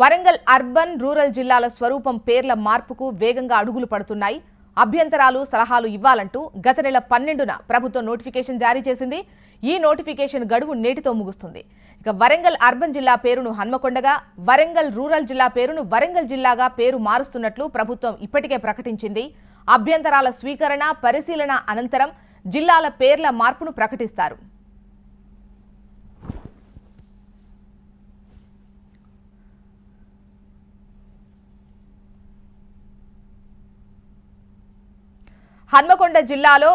Warangal urban rural జిల్లాల స్వరూపం పేర్ల మార్పుకు వేగంగా అడుగులు పడుతున్నాయి. అభ్యంతరాలు సలహాలు ఇవ్వాలంటూ గత నెల పన్నెండున ప్రభుత్వం నోటిఫికేషన్ జారీ చేసింది. ఈ నోటిఫికేషన్ గడువు నేటితో ముగుస్తుంది. ఇక వరంగల్ అర్బన్ జిల్లా పేరును హన్మకొండగా వరంగల్ రూరల్ జిల్లా పేరును వరంగల్ జిల్లాగా పేరు మారుస్తున్నట్లు ప్రభుత్వం ఇప్పటికే ప్రకటించింది. అభ్యంతరాల స్వీకరణ పరిశీలన అనంతరం జిల్లాల పేర్ల మార్పును ప్రకటిస్తారు. హన్మకొండ జిల్లాలో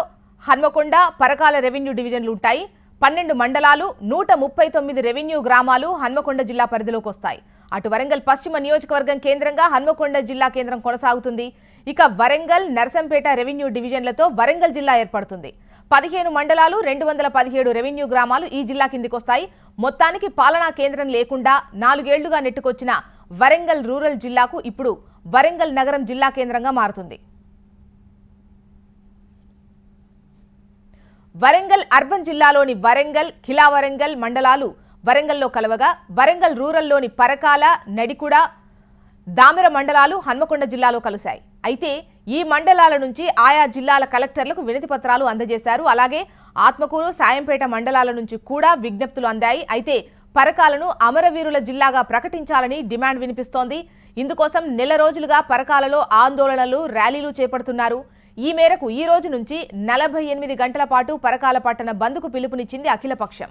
హన్మకొండ పరకాల రెవెన్యూ డివిజన్లు ఉంటాయి. పన్నెండు మండలాలు నూట ముప్పై తొమ్మిది రెవెన్యూ గ్రామాలు హన్మకొండ జిల్లా పరిధిలోకి వస్తాయి. అటు వరంగల్ పశ్చిమ నియోజకవర్గం కేంద్రంగా హన్మకొండ జిల్లా కేంద్రం కొనసాగుతుంది. ఇక వరంగల్ నర్సంపేట రెవెన్యూ డివిజన్లతో వరంగల్ జిల్లా ఏర్పడుతుంది. పదిహేను మండలాలు రెండు వందల పదిహేడు రెవెన్యూ గ్రామాలు ఈ జిల్లా కిందికి వస్తాయి. మొత్తానికి పాలనా కేంద్రం లేకుండా నాలుగేళ్ళుగా నెట్టుకొచ్చిన వరంగల్ రూరల్ జిల్లాకు ఇప్పుడు వరంగల్ నగరం జిల్లా కేంద్రంగా మారుతుంది. వరంగల్ అర్బన్ జిల్లాలోని వరంగల్ ఖిలా వరంగల్ మండలాలు వరంగల్లో కలవగా వరంగల్ రూరల్లోని పరకాల నడికుడ దామెర మండలాలు హన్మకొండ జిల్లాలో కలిశాయి. అయితే ఈ మండలాల నుంచి ఆయా జిల్లాల కలెక్టర్లకు వినతి పత్రాలు అందజేశారు. అలాగే ఆత్మకూరు సాయంపేట మండలాల నుంచి కూడా విజ్ఞప్తులు అందాయి. అయితే పరకాలను అమరవీరుల జిల్లాగా ప్రకటించాలని డిమాండ్ వినిపిస్తోంది. ఇందుకోసం నెల రోజులుగా పరకాలలో ఆందోళనలు ర్యాలీలు చేపడుతున్నారు. ఈ మేరకు ఈ రోజు నుంచి నలభై ఎనిమిది గంటల పాటు పరకాల పట్టణ బంద్కు పిలుపునిచ్చింది అఖిలపక్షం.